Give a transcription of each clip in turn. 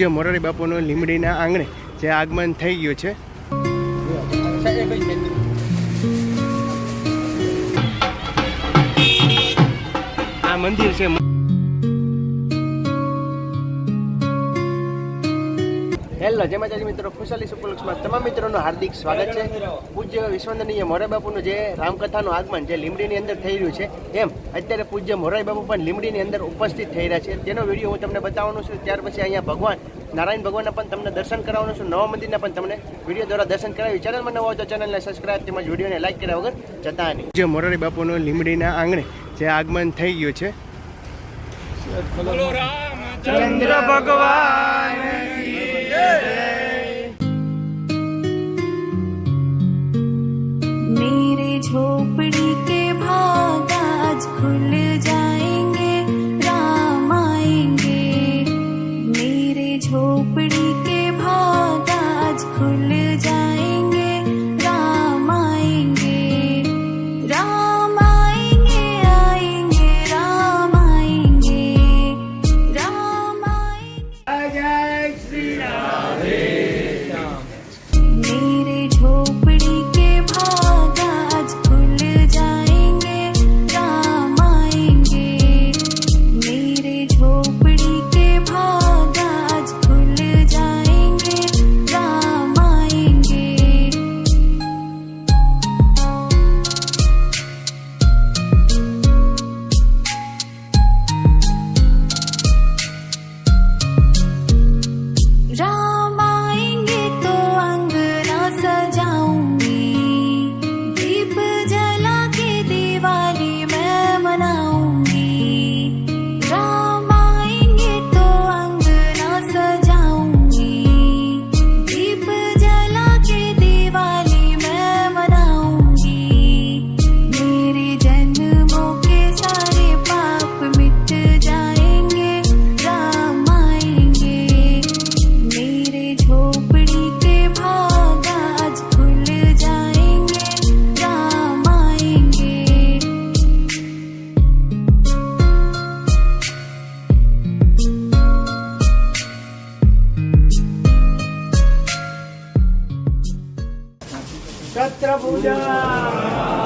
જે મોરારી બાપુનું લીમડીના આંગણે જે આગમન થઈ ગયું છે. આ મંદિર છે. હેલો જય માતાજી મિત્રો ખુશાલી ઉપલક્ષમાં તમામ મિત્રોનું હાર્દિક સ્વાગત છે. પૂજ્ય વિશ્વંદનીય મોરારી બાપુનું જે રામકથાનું આગમન જે લીમડીની અંદર થઈ રહ્યું છે એમ અત્યારે પૂજ્ય મોરારી બાપુ પણ લીમડીની અંદર ઉપસ્થિત થઈ રહ્યા છે. તેનો વીડિયો હું તમને બતાવવાનો છું. ત્યાર પછી અહીંયા ભગવાન નારાયણ ભગવાનના પણ તમને દર્શન કરાવવાનું છું. નવા મંદિરના પણ તમને વીડિયો દ્વારા દર્શન કરાવી. ચેનલમાં નવો હોય તો ચેનલને સબસ્ક્રાઈબ તેમજ વિડીયોને લાઈક કર્યા વગર જતા નહીં જે મોરારી બાપુનું લીમડીના આંગણે જે આગમન થઈ ગયું છે. ચંદ્ર ભગવાન. আজ খুলে যায়। 回家啦、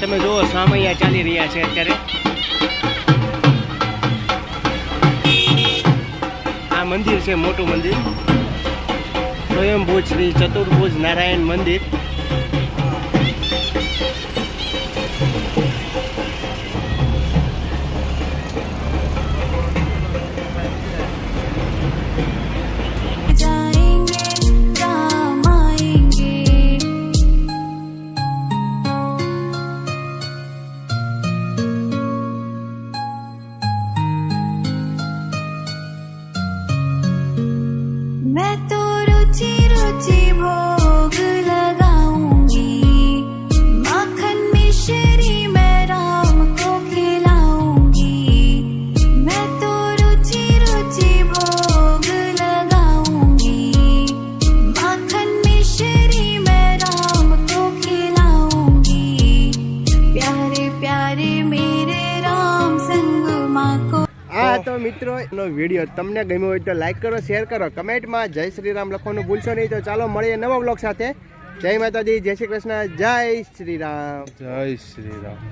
તમે જુઓ, સામૈયા ચાલી રહ્યા છે અત્યારે. આ મંદિર છે મોટું મંદિર. સ્વયંભૂ શ્રી ચતુર્ભુજ નારાયણ મંદિર. તો મિત્રો, એનો વીડિયો તમને ગમ્યો હોય તો લાઈક કરો શેર કરો. કમેન્ટમાં જય શ્રી રામ લખવાનું ભૂલશો નહીં. તો ચાલો મળીએ નવા બ્લોગ સાથે. જય માતાજી, જય શ્રી કૃષ્ણ, જય શ્રી રામ જય શ્રી રામ